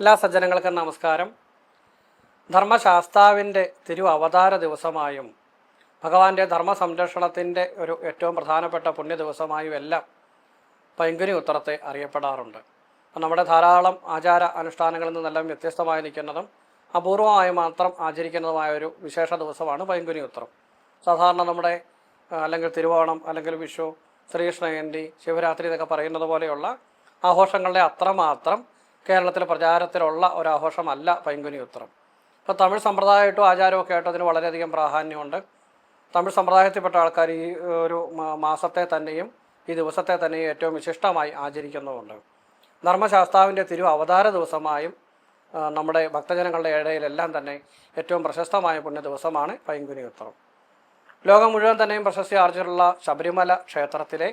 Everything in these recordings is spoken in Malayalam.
എല്ലാ സജ്ജനങ്ങൾക്കും നമസ്കാരം. ധർമ്മശാസ്താവിന്റെ തിരു അവതാര ദിവസമായും ഭഗവാന്റെ ധർമ്മ സംരക്ഷണത്തിന്റെ ഒരു ഏറ്റവും പ്രധാനപ്പെട്ട പുണ്യ ദിവസമായും എല്ലാം പൈങ്കുനി ഉത്തരത്തെ അറിയപ്പെടാറുണ്ട്. നമ്മുടെ ധാരാളം ആചാര അനുഷ്ഠാനങ്ങളിൽ നിന്നെല്ലാം വ്യത്യസ്തമായി നിൽക്കുന്നതും അപൂർവമായി മാത്രം ആചരിക്കുന്നതുമായ ഒരു വിശേഷ ദിവസമാണ് പൈങ്കുനി ഉത്തരം സാധാരണ നമ്മുടെ അല്ലെങ്കിൽ തിരുവോണം അല്ലെങ്കിൽ വിഷു ശ്രീകൃഷ്ണ ജയന്തി ശിവരാത്രി എന്നൊക്കെ പറയുന്നത് പോലെയുള്ള ആഘോഷങ്ങളുടെ അത്രമാത്രം കേരളത്തിൽ പ്രചാരത്തിലുള്ള ഒരാഘോഷമല്ല പൈങ്കുനി ഉത്രം ഇപ്പോൾ തമിഴ് സമ്പ്രദായമായിട്ടും ആചാരമൊക്കെ ആയിട്ട് അതിന് വളരെയധികം പ്രാധാന്യമുണ്ട്. തമിഴ് സമ്പ്രദായത്തിൽപ്പെട്ട ആൾക്കാർ ഈ ഒരു മാസത്തെ തന്നെയും ഈ ദിവസത്തെ തന്നെയും ഏറ്റവും വിശിഷ്ടമായി ആചരിക്കുന്നുമുണ്ട് ധർമ്മശാസ്താവിന്റെ തിരു അവതാര ദിവസമായും നമ്മുടെ ഭക്തജനങ്ങളുടെ ഇടയിലെല്ലാം തന്നെ ഏറ്റവും പ്രശസ്തമായ പുണ്യ ദിവസമാണ് പൈങ്കുനി ഉത്രം ലോകം മുഴുവൻ തന്നെയും പ്രശസ്തി ആർജിച്ചിട്ടുള്ള ശബരിമല ക്ഷേത്രത്തിലെ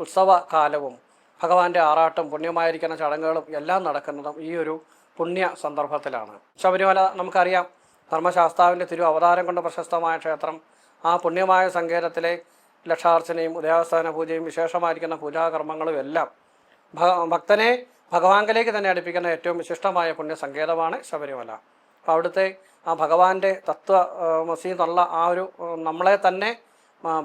ഉത്സവ കാലവും ഭഗവാന്റെ ആറാട്ടും പുണ്യമായിരിക്കുന്ന ചടങ്ങുകളും എല്ലാം നടക്കുന്നതും ഈ ഒരു പുണ്യ സന്ദർഭത്തിലാണ്. ശബരിമല നമുക്കറിയാം ധർമ്മശാസ്താവിന്റെ തിരു അവതാരം കൊണ്ട് പ്രശസ്തമായ ക്ഷേത്രം. ആ പുണ്യമായ സങ്കേതത്തിലെ ലക്ഷാർച്ചനയും ഉദയാസ്ഥാന പൂജയും വിശേഷമായിരിക്കുന്ന പൂജാകർമ്മങ്ങളും എല്ലാം ഭക്തനെ ഭഗവാങ്കലേക്ക് തന്നെ അടുപ്പിക്കുന്ന ഏറ്റവും വിശിഷ്ടമായ പുണ്യസങ്കേതമാണ് ശബരിമല. അവിടുത്തെ ആ ഭഗവാന്റെ തത്വ ആ, മസി എന്നുള്ള ആ ഒരു നമ്മളെ തന്നെ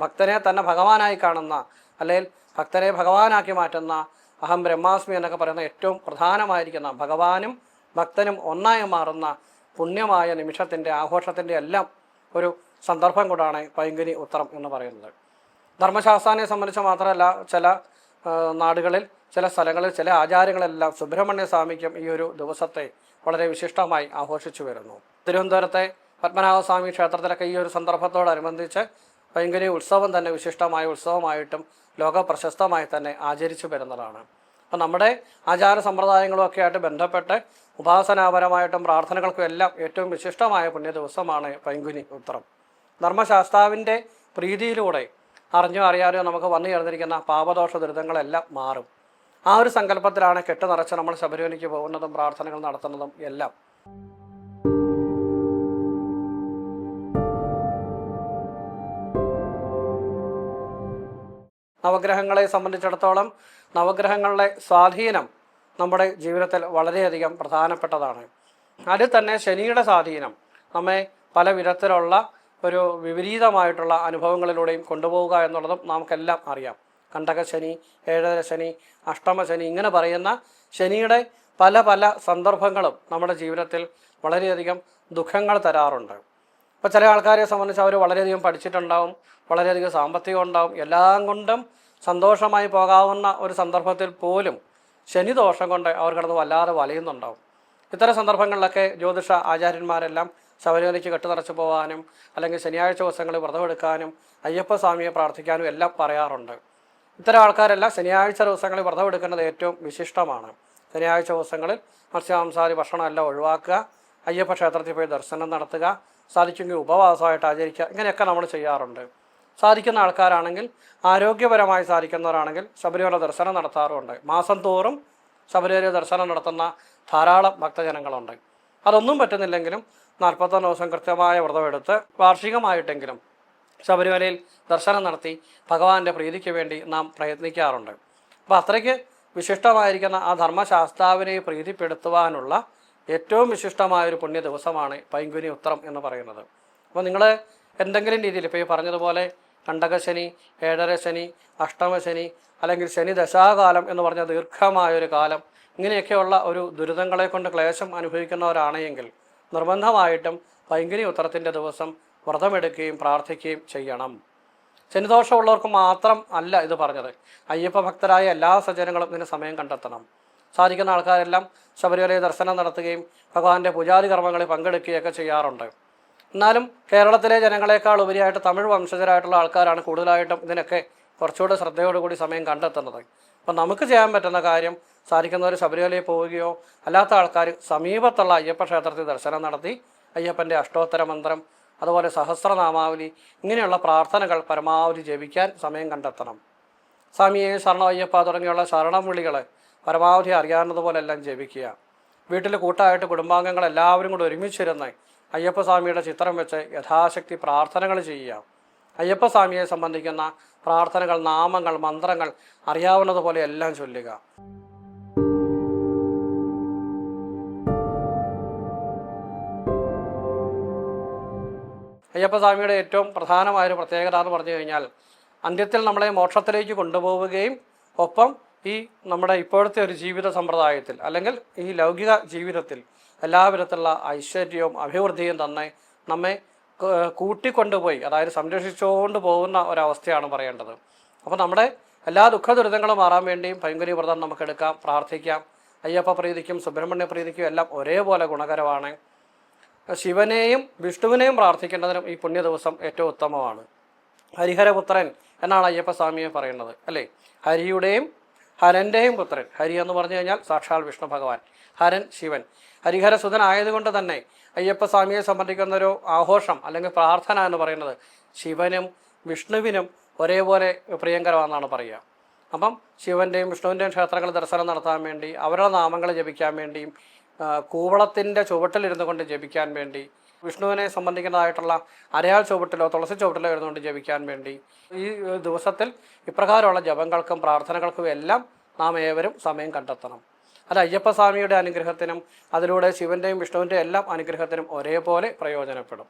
ഭക്തനെ തന്നെ ഭഗവാനായി കാണുന്ന അല്ലെങ്കിൽ ഭക്തനെ ഭഗവാനാക്കി മാറ്റുന്ന അഹം ബ്രഹ്മാസ്മി എന്നൊക്കെ പറയുന്ന ഏറ്റവും പ്രധാനമായിരിക്കുന്ന ഭഗവാനും ഭക്തനും ഒന്നായി മാറുന്ന പുണ്യമായ നിമിഷത്തിന്റെ ആഘോഷത്തിന്റെ എല്ലാം ഒരു സന്ദർഭം കൂടാണ് പൈങ്കിനി ഉത്തരം എന്ന് പറയുന്നത്. ധർമ്മശാസ്താനെ സംബന്ധിച്ച് മാത്രമല്ല ചില നാടുകളിൽ ചില സ്ഥലങ്ങളിൽ ചില ആചാരങ്ങളെല്ലാം സുബ്രഹ്മണ്യ സ്വാമിക്കും ഈ ഒരു ദിവസത്തെ വളരെ വിശിഷ്ടമായി ആഘോഷിച്ചു വരുന്നു. തിരുവനന്തപുരത്തെ പത്മനാഭസ്വാമി ക്ഷേത്രത്തിലൊക്കെ ഈ ഒരു സന്ദർഭത്തോടനുബന്ധിച്ച് പൈങ്കുനി ഉത്സവം തന്നെ വിശിഷ്ടമായ ഉത്സവമായിട്ടും ലോക പ്രശസ്തമായി തന്നെ ആചരിച്ചു വരുന്നതാണ്. അപ്പം നമ്മുടെ ആചാര സമ്പ്രദായങ്ങളും ഒക്കെ ആയിട്ട് ബന്ധപ്പെട്ട് ഉപാസനാപരമായിട്ടും പ്രാർത്ഥനകൾക്കും എല്ലാം ഏറ്റവും വിശിഷ്ടമായ പുണ്യ ദിവസമാണ് പൈങ്കുനി ഉത്രം ധർമ്മശാസ്താവിന്റെ പ്രീതിയിലൂടെ അറിഞ്ഞോ അറിയാതെയോ നമുക്ക് വന്നു ചേർന്നിരിക്കുന്ന പാപദോഷ ദുരിതങ്ങളെല്ലാം മാറും. ആ ഒരു സങ്കല്പത്തിലാണ് കെട്ടുനിറച്ച് നമ്മൾ ശബരിമലയ്ക്ക് പോകുന്നതും പ്രാർത്ഥനകൾ നടത്തുന്നതും എല്ലാം. നവഗ്രഹങ്ങളെ സംബന്ധിച്ചിടത്തോളം നവഗ്രഹങ്ങളുടെ സ്വാധീനം നമ്മുടെ ജീവിതത്തിൽ വളരെയധികം പ്രധാനപ്പെട്ടതാണ്. അതിൽ തന്നെ ശനിയുടെ സ്വാധീനം നമ്മെ പല വിധത്തിലുള്ള ഒരു വിപരീതമായിട്ടുള്ള അനുഭവങ്ങളിലൂടെയും കൊണ്ടുപോവുക എന്നുള്ളതും നമുക്കെല്ലാം അറിയാം. കണ്ടകശനി ഏഴര ശനി അഷ്ടമ ശനി ഇങ്ങനെ പറയുന്ന ശനിയുടെ പല പല സന്ദർഭങ്ങളും നമ്മുടെ ജീവിതത്തിൽ വളരെയധികം ദുഃഖങ്ങൾ തരാറുണ്ട്. ഇപ്പോൾ ചില ആൾക്കാരെ സംബന്ധിച്ച് അവർ വളരെയധികം പഠിച്ചിട്ടുണ്ടാവും വളരെയധികം സാമ്പത്തികം ഉണ്ടാവും. എല്ലാം കൊണ്ടും സന്തോഷമായി പോകാവുന്ന ഒരു സന്ദർഭത്തിൽ പോലും ശനി ദോഷം കൊണ്ട് അവർ കിടന്ന് വല്ലാതെ വലയുന്നുണ്ടാവും. ഇത്തരം സന്ദർഭങ്ങളിലൊക്കെ ജ്യോതിഷ ആചാര്യന്മാരെല്ലാം ശബരിമലയ്ക്ക് കെട്ടുനിറച്ച് പോകാനും അല്ലെങ്കിൽ ശനിയാഴ്ച ദിവസങ്ങളിൽ വ്രതമെടുക്കാനും അയ്യപ്പ സ്വാമിയെ പ്രാർത്ഥിക്കാനും എല്ലാം പറയാറുണ്ട്. ഇത്തരം ആൾക്കാരെല്ലാം ശനിയാഴ്ച ദിവസങ്ങളിൽ വ്രതമെടുക്കുന്നത് ഏറ്റവും വിശിഷ്ടമാണ്. ശനിയാഴ്ച ദിവസങ്ങളിൽ മത്സ്യമാംസാദി ഭക്ഷണമെല്ലാം ഒഴിവാക്കുക അയ്യപ്പ ക്ഷേത്രത്തിൽ പോയി ദർശനം നടത്തുക സാധിക്കുമെങ്കിൽ ഉപവാസമായിട്ട് ആചരിക്കുക. ഇങ്ങനെയൊക്കെ നമ്മൾ ചെയ്യാറുണ്ട്. സാധിക്കുന്ന ആൾക്കാരാണെങ്കിൽ ആരോഗ്യപരമായി സാധിക്കുന്നവരാണെങ്കിൽ ശബരിമല ദർശനം നടത്താറുമുണ്ട് മാസം തോറും ശബരിമല ദർശനം നടത്തുന്ന ധാരാളം ഭക്തജനങ്ങളുണ്ട്. അതൊന്നും പറ്റുന്നില്ലെങ്കിലും നാൽപ്പത്തൊന്ന് ദിവസം കൃത്യമായ വ്രതമെടുത്ത് വാർഷികമായിട്ടെങ്കിലും ശബരിമലയിൽ ദർശനം നടത്തി ഭഗവാന്റെ പ്രീതിക്ക് വേണ്ടി നാം പ്രയത്നിക്കാറുണ്ട്. അപ്പോൾ അത്രയ്ക്ക് വിശിഷ്ടമായിരിക്കുന്ന ആ ധർമ്മശാസ്താവിനെ പ്രീതിപ്പെടുത്തുവാനുള്ള ഏറ്റവും വിശിഷ്ടമായ ഒരു പുണ്യ ദിവസമാണ് പൈങ്കുനി ഉത്രം എന്ന് പറയുന്നത്. അപ്പോൾ നിങ്ങൾ എന്തെങ്കിലും രീതിയിൽ ഇപ്പോൾ ഈ പറഞ്ഞതുപോലെ കണ്ടകശനി ഏഴര ശനി അഷ്ടമശനി അല്ലെങ്കിൽ ശനി ദശാകാലം എന്ന് പറഞ്ഞ ദീർഘമായൊരു കാലം ഇങ്ങനെയൊക്കെയുള്ള ഒരു ദുരിതങ്ങളെ കൊണ്ട് ക്ലേശം അനുഭവിക്കുന്നവരാണെങ്കിൽ നിർബന്ധമായിട്ടും പൈങ്കിനി ഉത്തരത്തിന്റെ ദിവസം വ്രതമെടുക്കുകയും പ്രാർത്ഥിക്കുകയും ചെയ്യണം. ശനിദോഷമുള്ളവർക്ക് മാത്രം അല്ല ഇത് പറഞ്ഞത്. അയ്യപ്പ ഭക്തരായ എല്ലാ സജ്ജനങ്ങളും ഇതിന് സമയം കണ്ടെത്തണം. സാധിക്കുന്ന ആൾക്കാരെല്ലാം ശബരിമലയിൽ ദർശനം നടത്തുകയും ഭഗവാന്റെ പൂജാതി കർമ്മങ്ങളിൽ പങ്കെടുക്കുകയൊക്കെ ചെയ്യാറുണ്ട്. എന്നാലും കേരളത്തിലെ ജനങ്ങളെക്കാൾ ഉപരിയായിട്ട് തമിഴ് വംശജരായിട്ടുള്ള ആൾക്കാരാണ് കൂടുതലായിട്ടും ഇതിനൊക്കെ കുറച്ചുകൂടെ ശ്രദ്ധയോടുകൂടി സമയം കണ്ടെത്തുന്നത്. അപ്പം നമുക്ക് ചെയ്യാൻ പറ്റുന്ന കാര്യം സാധിക്കുന്നവർ ശബരിമലയിൽ പോവുകയോ അല്ലാത്ത ആൾക്കാർ സമീപത്തുള്ള അയ്യപ്പ ക്ഷേത്രത്തിൽ ദർശനം നടത്തി അയ്യപ്പന്റെ അഷ്ടോത്തര മന്ത്രം അതുപോലെ സഹസ്രനാമാവലി ഇങ്ങനെയുള്ള പ്രാർത്ഥനകൾ പരമാവധി ജപിക്കാൻ സമയം കണ്ടെത്തണം. സ്വാമിയെ ശരണം അയ്യപ്പ തുടങ്ങിയുള്ള ശരണം വിളികൾ പരമാവധി അറിയാവുന്നതുപോലെ എല്ലാം ജപിക്കുക. വീട്ടിൽ കൂട്ടായിട്ട് കുടുംബാംഗങ്ങൾ എല്ലാവരും കൂടെ ഒരുമിച്ചിരുന്ന് അയ്യപ്പസ്വാമിയുടെ ചിത്രം വെച്ച് യഥാശക്തി പ്രാർത്ഥനകൾ ചെയ്യുക. അയ്യപ്പസ്വാമിയെ സംബന്ധിക്കുന്ന പ്രാർത്ഥനകൾ നാമങ്ങൾ മന്ത്രങ്ങൾ അറിയാവുന്നതുപോലെ എല്ലാം ചൊല്ലുക. അയ്യപ്പസ്വാമിയുടെ ഏറ്റവും പ്രധാനമായൊരു പ്രത്യേകത എന്ന് പറഞ്ഞു കഴിഞ്ഞാൽ അന്ത്യത്തിൽ നമ്മളെ മോക്ഷത്തിലേക്ക് കൊണ്ടുപോവുകയും ഒപ്പം ഈ നമ്മുടെ ഇപ്പോഴത്തെ ഒരു ജീവിത സമ്പ്രദായത്തിൽ അല്ലെങ്കിൽ ഈ ലൗകിക ജീവിതത്തിൽ എല്ലാവിധത്തിലുള്ള ഐശ്വര്യവും അഭിവൃദ്ധിയും തന്നെ നമ്മെ കൂട്ടിക്കൊണ്ടുപോയി അതായത് സംരക്ഷിച്ചുകൊണ്ട് പോകുന്ന ഒരവസ്ഥയാണ് പറയേണ്ടത്. അപ്പോൾ നമ്മുടെ എല്ലാ ദുഃഖ ദുരിതങ്ങളും മാറാൻ വേണ്ടിയും പൈങ്കുരി വ്രതം നമുക്ക് എടുക്കാം പ്രാർത്ഥിക്കാം. അയ്യപ്പ പ്രീതിക്കും സുബ്രഹ്മണ്യ പ്രീതിക്കും എല്ലാം ഒരേപോലെ ഗുണകരമാണ്. ശിവനെയും വിഷ്ണുവിനെയും പ്രാർത്ഥിക്കേണ്ടതിനും ഈ പുണ്യ ദിവസം ഏറ്റവും ഉത്തമമാണ്. ഹരിഹരപുത്രൻ എന്നാണ് അയ്യപ്പസ്വാമിയെ പറയുന്നത് അല്ലേ? ഹരിയുടെയും ഹരന്റെയും പുത്രൻ. ഹരി എന്ന് പറഞ്ഞു കഴിഞ്ഞാൽ സാക്ഷാൽ വിഷ്ണു ഭഗവാൻ. ഹരൻ ശിവൻ. ഹരിഹരസുതൻ ആയതുകൊണ്ട് തന്നെ അയ്യപ്പസ്വാമിയെ സംബന്ധിക്കുന്ന ഒരു ആഘോഷം അല്ലെങ്കിൽ പ്രാർത്ഥന എന്ന് പറയുന്നത് ശിവനും വിഷ്ണുവിനും ഒരേപോലെ പ്രിയങ്കരമാണെന്നാണ് പറയുക. അപ്പം ശിവന്റെയും വിഷ്ണുവിന്റെയും ക്ഷേത്രങ്ങൾ ദർശനം നടത്താൻ വേണ്ടി അവരുടെ നാമങ്ങൾ ജപിക്കാൻ വേണ്ടിയും കൂവളത്തിന്റെ ചുവട്ടിലിരുന്നു കൊണ്ട് ജപിക്കാൻ വേണ്ടി വിഷ്ണുവിനെ സംബന്ധിക്കുന്നതായിട്ടുള്ള അരയാൾ ചുവട്ടിലോ തുളസി ചുവട്ടിലോ ഇരുന്നുകൊണ്ട് ജപിക്കാൻ വേണ്ടി ഈ ദിവസത്തിൽ ഇപ്രകാരമുള്ള ജപങ്ങൾക്കും പ്രാർത്ഥനകൾക്കും എല്ലാം നാം ഏവരും സമയം കണ്ടെത്തണം. അത് അയ്യപ്പസ്വാമിയുടെ അനുഗ്രഹത്തിനും അതിലൂടെ ശിവന്റെയും വിഷ്ണുവിന്റെയും എല്ലാം അനുഗ്രഹത്തിനും ഒരേപോലെ പ്രയോജനപ്പെടും.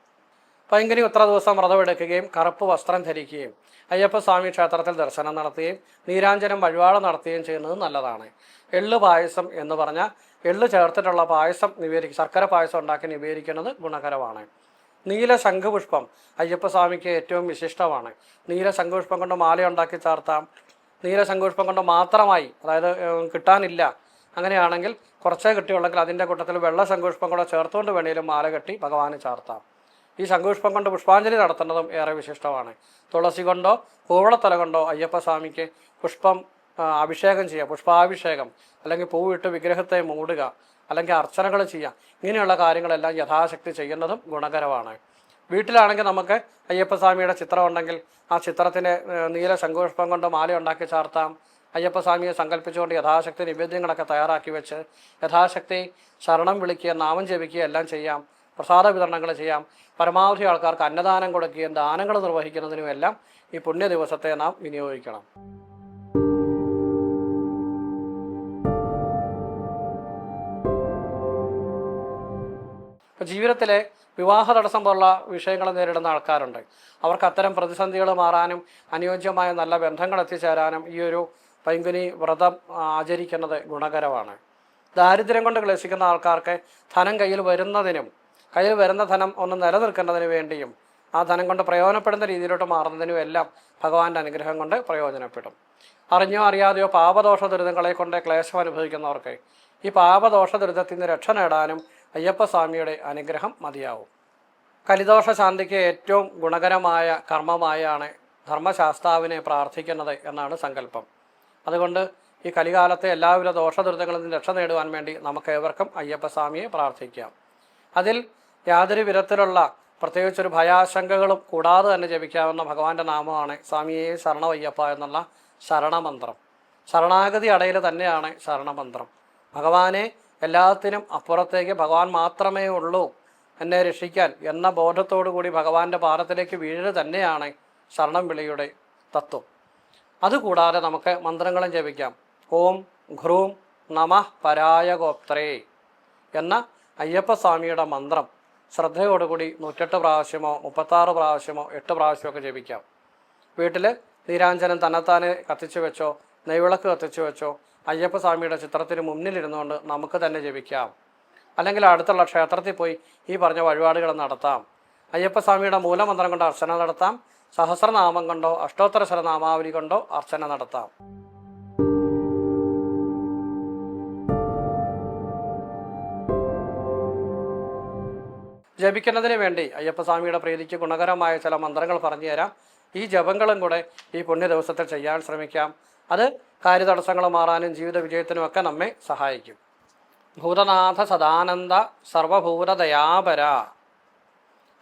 പൈങ്കനി ഉത്ര ദിവസം വ്രതമെടുക്കുകയും കറുപ്പ് വസ്ത്രം ധരിക്കുകയും അയ്യപ്പസ്വാമി ക്ഷേത്രത്തിൽ ദർശനം നടത്തുകയും നീരാഞ്ജനം വഴിപാട് നടത്തുകയും ചെയ്യുന്നത് നല്ലതാണ്. എള്ളു പായസം എന്ന് പറഞ്ഞാൽ എള്ള് ചേർത്തിട്ടുള്ള പായസം നിവേദിക്കും ശർക്കര പായസം ഉണ്ടാക്കി നിവേദിക്കുന്നത് ഗുണകരമാണ്. നീല ശംഖുപുഷ്പം അയ്യപ്പസ്വാമിക്ക് ഏറ്റവും വിശിഷ്ടമാണ്. നീല ശംഖുപുഷ്പം കൊണ്ട് മാല ഉണ്ടാക്കി ചേർത്താം. നീല ശംഖുപുഷ്പം കൊണ്ട് മാത്രമായി അതായത് കിട്ടാനില്ല. അങ്ങനെയാണെങ്കിൽ കുറച്ചേ കിട്ടിയുള്ളെങ്കിൽ അതിന്റെ കൂട്ടത്തിൽ വെള്ള ശംഖുപുഷ്പം കൂടെ ചേർത്തുകൊണ്ട് വേണേലും മാല കെട്ടി ഭഗവാന് ചേർത്താം. ഈ ശംഖുപുഷ്പം കൊണ്ട് പുഷ്പാഞ്ജലി നടത്തുന്നതും ഏറെ വിശിഷ്ടമാണ്. തുളസി കൊണ്ടോ കൂവളത്തല കൊണ്ടോ അയ്യപ്പസ്വാമിക്ക് പുഷ്പം അഭിഷേകം ചെയ്യുക പുഷ്പാഭിഷേകം അല്ലെങ്കിൽ പൂവിട്ട് വിഗ്രഹത്തെ മൂടുക അല്ലെങ്കിൽ അർച്ചനകൾ ചെയ്യുക. ഇങ്ങനെയുള്ള കാര്യങ്ങളെല്ലാം യഥാശക്തി ചെയ്യുന്നതും ഗുണകരമാണ്. വീട്ടിലാണെങ്കിൽ നമുക്ക് അയ്യപ്പസ്വാമിയുടെ ചിത്രം ഉണ്ടെങ്കിൽ ആ ചിത്രത്തിന് നീല ശംഖുപുഷ്പം കൊണ്ട് മാല ഉണ്ടാക്കി ചാർത്താം. അയ്യപ്പസ്വാമിയെ സങ്കല്പിച്ചുകൊണ്ട് യഥാശക്തി നിവേദ്യങ്ങളൊക്കെ തയ്യാറാക്കി വെച്ച് യഥാശക്തി ശരണം വിളിക്കുക നാമം ജപിക്കുക എല്ലാം ചെയ്യാം. പ്രസാദ വിതരണങ്ങൾ ചെയ്യാം. പരമാവധി ആൾക്കാർക്ക് അന്നദാനം കൊടുക്കുകയും ദാനങ്ങൾ നിർവഹിക്കുന്നതിനുമെല്ലാം ഈ പുണ്യ ദിവസത്തെ നാം വിനിയോഗിക്കണം. ഇപ്പോൾ ജീവിതത്തിലെ വിവാഹ തടസ്സം പോലുള്ള വിഷയങ്ങൾ നേരിടുന്ന ആൾക്കാരുണ്ട്. അവർക്ക് അത്തരം പ്രതിസന്ധികൾ മാറാനും അനുയോജ്യമായ നല്ല ബന്ധങ്ങൾ എത്തിച്ചേരാനും ഈ ഒരു പൈങ്കുനി വ്രതം ആചരിക്കുന്നത് ഗുണകരമാണ്. ദാരിദ്ര്യം കൊണ്ട് ക്ലേശിക്കുന്ന ആൾക്കാർക്ക് ധനം കയ്യിൽ വരുന്നതിനും കയ്യിൽ വരുന്ന ധനം ഒന്ന് നിലനിൽക്കുന്നതിന് വേണ്ടിയും ആ ധനം കൊണ്ട് പ്രയോജനപ്പെടുന്ന രീതിയിലോട്ട് മാറുന്നതിനും എല്ലാം ഭഗവാന്റെ അനുഗ്രഹം കൊണ്ട് പ്രയോജനപ്പെടും. അറിഞ്ഞോ അറിയാതെയോ പാപദോഷ ദുരിതങ്ങളെ കൊണ്ട് ക്ലേശം അനുഭവിക്കുന്നവർക്ക് ഈ പാപദോഷ ദുരിതത്തിൽ നിന്ന് രക്ഷ നേടാനും അയ്യപ്പസ്വാമിയുടെ അനുഗ്രഹം മതിയാവും. കലിദോഷ ശാന്തിക്ക് ഏറ്റവും ഗുണകരമായ കർമ്മമായാണ് ധർമ്മശാസ്താവിനെ പ്രാർത്ഥിക്കുന്നത് എന്നാണ് സങ്കല്പം. അതുകൊണ്ട് ഈ കലികാലത്തെ എല്ലാവിധ ദോഷദുരിതങ്ങളിൽ നിന്ന് രക്ഷ നേടുവാൻ വേണ്ടി നമുക്ക് ഏവർക്കും അയ്യപ്പസ്വാമിയെ പ്രാർത്ഥിക്കാം. അതിൽ യാതൊരു വിധത്തിലുള്ള പ്രത്യേകിച്ചൊരു ഭയാശങ്കകളും കൂടാതെ തന്നെ ജപിക്കാവുന്ന ഭഗവാന്റെ നാമമാണ് സ്വാമിയെ ശരണവയ്യപ്പ എന്നുള്ള ശരണമന്ത്രം. ശരണാഗതി അടയിൽ തന്നെയാണ് ശരണമന്ത്രം. ഭഗവാനെ എല്ലാത്തിനും അപ്പുറത്തേക്ക് ഭഗവാൻ മാത്രമേ ഉള്ളൂ എന്നെ രക്ഷിക്കാൻ എന്ന ബോധത്തോടു കൂടി ഭഗവാന്റെ പാദത്തിലേക്ക് വീഴുക തന്നെയാണ് ശരണം വിളിയുടെ തത്വം. അതുകൂടാതെ നമുക്ക് മന്ത്രങ്ങളും ജപിക്കാം. ഓം ഘ്രൂം നമ പരായ ഗോപ്ത്രേ എന്ന അയ്യപ്പസ്വാമിയുടെ മന്ത്രം ശ്രദ്ധയോടുകൂടി നൂറ്റെട്ട് പ്രാവശ്യമോ മുപ്പത്താറ് പ്രാവശ്യമോ എട്ട് പ്രാവശ്യമോ ഒക്കെ ജപിക്കാം. വീട്ടിൽ നീരാഞ്ജനം തന്നെത്താനെ കത്തിച്ചു വെച്ചോ നെയ്വിളക്ക് കത്തിച്ചു വെച്ചോ അയ്യപ്പസ്വാമിയുടെ ചിത്രത്തിന് മുന്നിലിരുന്നുകൊണ്ട് നമുക്ക് തന്നെ ജപിക്കാം. അല്ലെങ്കിൽ അടുത്തുള്ള ക്ഷേത്രത്തിൽ പോയി ഈ പറഞ്ഞ വഴിപാടുകൾ നടത്താം. അയ്യപ്പസ്വാമിയുടെ മൂലമന്ത്രം കൊണ്ട് അർച്ചന നടത്താം. സഹസ്രനാമം കൊണ്ടോ അഷ്ടോത്തര സ്വരനാമാവലി കൊണ്ടോ അർച്ചന നടത്താം. ജപിക്കുന്നതിന് വേണ്ടി അയ്യപ്പസ്വാമിയുടെ പ്രീതിക്ക് ഗുണകരമായ ചില മന്ത്രങ്ങൾ പറഞ്ഞു തരാം. ഈ ജപങ്ങളും കൂടെ ഈ പുണ്യ ദിവസത്തിൽ ചെയ്യാൻ ശ്രമിക്കാം. അത് കാര്യതടസ്സങ്ങൾ മാറാനും ജീവിത വിജയത്തിനും ഒക്കെ നമ്മെ സഹായിക്കും. ഭൂതനാഥ സദാനന്ദ സർവഭൂതദയാപര.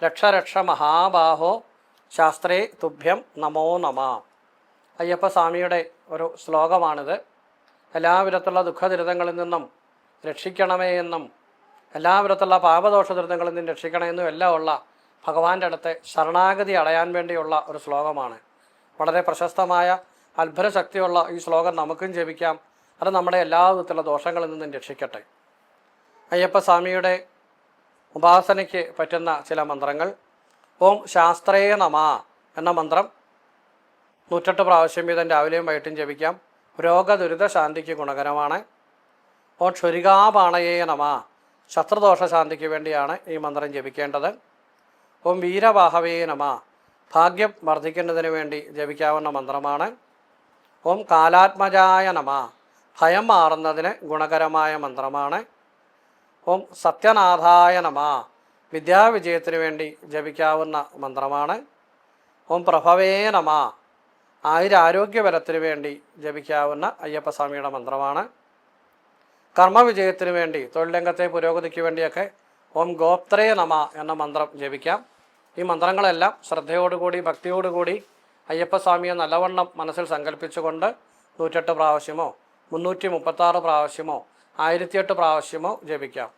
രക്ഷരക്ഷ രക്ഷ മഹാബാഹോ ശാസ്ത്രേ തുഭ്യം നമോ നമ. അയ്യപ്പസ്വാമിയുടെ ഒരു ശ്ലോകമാണിത്. എല്ലാവിധത്തിലുള്ള ദുഃഖദുരിതങ്ങളിൽ നിന്നും രക്ഷിക്കണമേ എന്നും എല്ലാവിധത്തിലുള്ള പാപദോഷ ദുരിതങ്ങളിൽ നിന്നും രക്ഷിക്കണമെന്നും എല്ലാം ഉള്ള ഭഗവാന്റെ അടുത്ത് ശരണാഗതി അടയാൻ വേണ്ടിയുള്ള ഒരു ശ്ലോകമാണ്. വളരെ പ്രശസ്തമായ അത്ഭുത ശക്തിയുള്ള ഈ ശ്ലോകം നമുക്കും ജപിക്കാം. അത് നമ്മുടെ എല്ലാ വിധത്തിലുള്ള ദോഷങ്ങളിൽ നിന്നും രക്ഷിക്കട്ടെ. അയ്യപ്പസ്വാമിയുടെ ഉപാസനയ്ക്ക് പറ്റുന്ന ചില മന്ത്രങ്ങൾ. ഓം ശാസ്ത്രേ നമ എന്ന മന്ത്രം നൂറ്റെട്ട് പ്രാവശ്യം വീതം രാവിലെയും വൈകിട്ടും ജപിക്കാം. രോഗദുരിത ശാന്തിക്ക് ഗുണകരമാണ്. ഓം ക്ഷുരികാപാണയേ നമ ശത്രുദോഷ ശാന്തിക്ക് വേണ്ടിയാണ് ഈ മന്ത്രം ജപിക്കേണ്ടത്. ഓം വീരവാഹവേ നമ ഭാഗ്യം വർദ്ധിക്കേണ്ടതിന് വേണ്ടി ജപിക്കാവുന്ന മന്ത്രമാണ്. ഓം കാലാത്മജായ നമ. ഭയം മാറുന്നതിന് ഗുണകരമായ മന്ത്രമാണ്. ഓം സത്യനാഥായ നമ. വിദ്യാവിജയത്തിന് വേണ്ടി ജപിക്കാവുന്ന മന്ത്രമാണ്. ഓം പ്രഭവേ നമ. ആയുരാരോഗ്യബലത്തിന് വേണ്ടി ജപിക്കാവുന്ന അയ്യപ്പസ്വാമിയുടെ മന്ത്രമാണ്. കർമ്മവിജയത്തിനു വേണ്ടി തൊഴിലംഗത്തെ പുരോഗതിക്ക് വേണ്ടിയൊക്കെ ഓം ഗോപ്ത്രേ നമ എന്ന മന്ത്രം ജപിക്കാം. ഈ മന്ത്രങ്ങളെല്ലാം ശ്രദ്ധയോടുകൂടി ഭക്തിയോടുകൂടി അയ്യപ്പസ്വാമിയെ നല്ലവണ്ണം മനസ്സിൽ സങ്കല്പിച്ചുകൊണ്ട് നൂറ്റെട്ട് പ്രാവശ്യമോ മുന്നൂറ്റി മുപ്പത്താറ് പ്രാവശ്യമോ ആയിരത്തിയെട്ട് പ്രാവശ്യമോ ജപിക്കാം.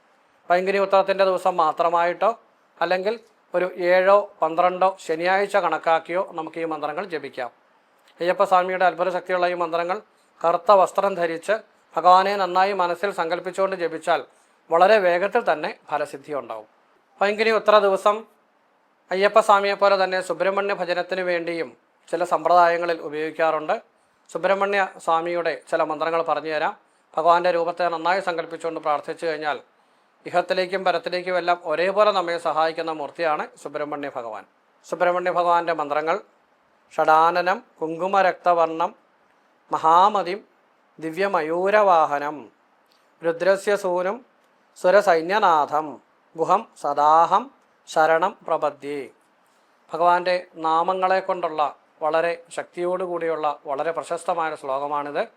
പൈങ്കിനി ഉത്തരത്തിന്റെ ദിവസം മാത്രമായിട്ടോ അല്ലെങ്കിൽ ഒരു ഏഴോ പന്ത്രണ്ടോ ശനിയാഴ്ച കണക്കാക്കിയോ നമുക്ക് ഈ മന്ത്രങ്ങൾ ജപിക്കാം. അയ്യപ്പസ്വാമിയുടെ അത്ഭുത ശക്തിയുള്ള ഈ മന്ത്രങ്ങൾ കറുത്ത വസ്ത്രം ധരിച്ച് ഭഗവാനെ നന്നായി മനസ്സിൽ സങ്കല്പിച്ചുകൊണ്ട് ജപിച്ചാൽ വളരെ വേഗത്തിൽ തന്നെ ഫലസിദ്ധി ഉണ്ടാവും. പൈങ്കിനി ഉത്തര ദിവസം അയ്യപ്പസ്വാമിയെ പോലെ തന്നെ സുബ്രഹ്മണ്യ ഭജനത്തിന് വേണ്ടിയും ചില സമ്പ്രദായങ്ങളിൽ ഉപയോഗിക്കാറുണ്ട്. സുബ്രഹ്മണ്യ സ്വാമിയുടെ ചില മന്ത്രങ്ങൾ പറഞ്ഞു തരാം ഭഗവാന്റെ രൂപത്തെ നന്നായി സങ്കല്പിച്ചുകൊണ്ട് പ്രാർത്ഥിച്ചു കഴിഞ്ഞാൽ ഇഹത്തിലേക്കും പരത്തിലേക്കും എല്ലാം ഒരേപോലെ നമ്മെ സഹായിക്കുന്ന മൂർത്തിയാണ് സുബ്രഹ്മണ്യ ഭഗവാൻ. സുബ്രഹ്മണ്യ ഭഗവാന്റെ മന്ത്രങ്ങൾ ഷടാനനം കുങ്കുമരക്തവർണം മഹാമതിം ദിവ്യമയൂരവാഹനം രുദ്രസ്യ സൂനും സുരസൈന്യനാഥം ഗുഹം സദാഹം ശരണം പ്രപദ്യേ. ഭഗവാന്റെ നാമങ്ങളെ കൊണ്ടുള്ള വളരെ ശക്തിയോടുകൂടിയുള്ള വളരെ പ്രശസ്തമായ ഒരു ശ്ലോകമാണിത്.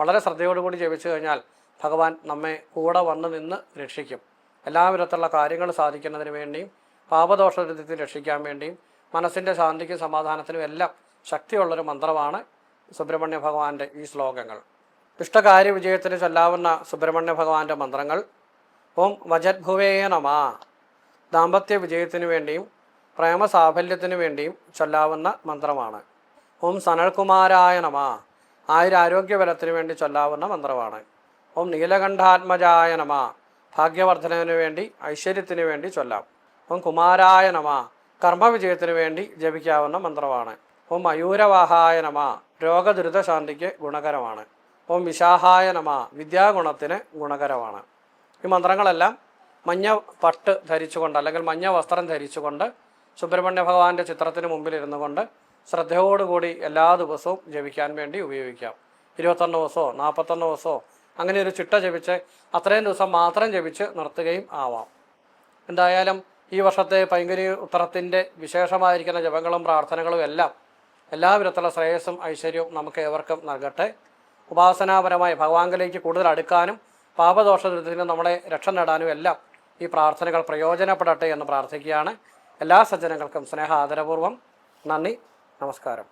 വളരെ ശ്രദ്ധയോടുകൂടി ജപിച്ചു കഴിഞ്ഞാൽ ഭഗവാൻ നമ്മെ കൂടെ വന്ന് നിന്ന് രക്ഷിക്കും. എല്ലാ വിധത്തിലുള്ള കാര്യങ്ങൾ സാധിക്കുന്നതിന് വേണ്ടിയും പാപദോഷത്തിൽ രക്ഷിക്കാൻ വേണ്ടിയും മനസ്സിന്റെ ശാന്തിക്കും സമാധാനത്തിനും എല്ലാം ശക്തിയുള്ളൊരു മന്ത്രമാണ് സുബ്രഹ്മണ്യ ഭഗവാന്റെ ഈ ശ്ലോകങ്ങൾ. ഇഷ്ടകാര്യ വിജയത്തിന് ചൊല്ലാവുന്ന സുബ്രഹ്മണ്യ ഭഗവാന്റെ മന്ത്രങ്ങൾ ഓം വജദ്ഭുവേ നമ. ദാമ്പത്യ വിജയത്തിനു വേണ്ടിയും പ്രേമ സാഫല്യത്തിനു വേണ്ടിയും ചൊല്ലാവുന്ന മന്ത്രമാണ്. ഓം സനൽകുമാരായ നമ. ആയുരാരോഗ്യബലത്തിനു വേണ്ടി ചൊല്ലാവുന്ന മന്ത്രമാണ്. ഓം നീലകണ്ഠാത്മജായ നമ. ഭാഗ്യവർദ്ധനവിന് വേണ്ടി ഐശ്വര്യത്തിന് വേണ്ടി ചൊല്ലാം. ഓം കുമാരായ നമ. കർമ്മവിജയത്തിനു വേണ്ടി ജപിക്കാവുന്ന മന്ത്രമാണ്. ഓം മയൂരവാഹായ നമ. രോഗദുരിതശാന്തിക്ക് ഗുണകരമാണ്. ഓം വിശാഹായ നമ. വിദ്യാഗുണത്തിന് ഗുണകരമാണ്. ഈ മന്ത്രങ്ങളെല്ലാം മഞ്ഞ പട്ട് ധരിച്ചുകൊണ്ട് അല്ലെങ്കിൽ മഞ്ഞ വസ്ത്രം ധരിച്ചുകൊണ്ട് സുബ്രഹ്മണ്യ ഭഗവാന്റെ ചിത്രത്തിന് മുമ്പിൽ ഇരുന്നു കൊണ്ട് ശ്രദ്ധയോടുകൂടി എല്ലാ ദിവസവും ജപിക്കാൻ വേണ്ടി ഉപയോഗിക്കാം. ഇരുപത്തൊന്ന് ദിവസമോ നാൽപ്പത്തൊന്ന് ദിവസമോ അങ്ങനെ ഒരു ചിട്ട ജപിച്ച് അത്രയും ദിവസം മാത്രം ജപിച്ച് നിർത്തുകയും ആവാം. എന്തായാലും ഈ വർഷത്തെ പൈങ്കരി ഉത്തരത്തിന്റെ വിശേഷമായിരിക്കുന്ന ജപങ്ങളും പ്രാർത്ഥനകളും എല്ലാം എല്ലാവിധത്തിലുള്ള ശ്രേയസ്സും ഐശ്വര്യവും നമുക്ക് ഏവർക്കും നൽകട്ടെ. ഉപാസനാപരമായി ഭഗവാങ്കിലേക്ക് കൂടുതൽ അടുക്കാനും പാപദോഷത്തിൽ നിന്ന് നമ്മളെ രക്ഷ നേടാനും എല്ലാം ഈ പ്രാർത്ഥനകൾ പ്രയോജനപ്പെടട്ടെ എന്ന് പ്രാർത്ഥിക്കുകയാണ്. എല്ലാ സജ്ജനങ്ങൾക്കും സ്നേഹ ആദരപൂർവം നന്ദി നമസ്കാരം.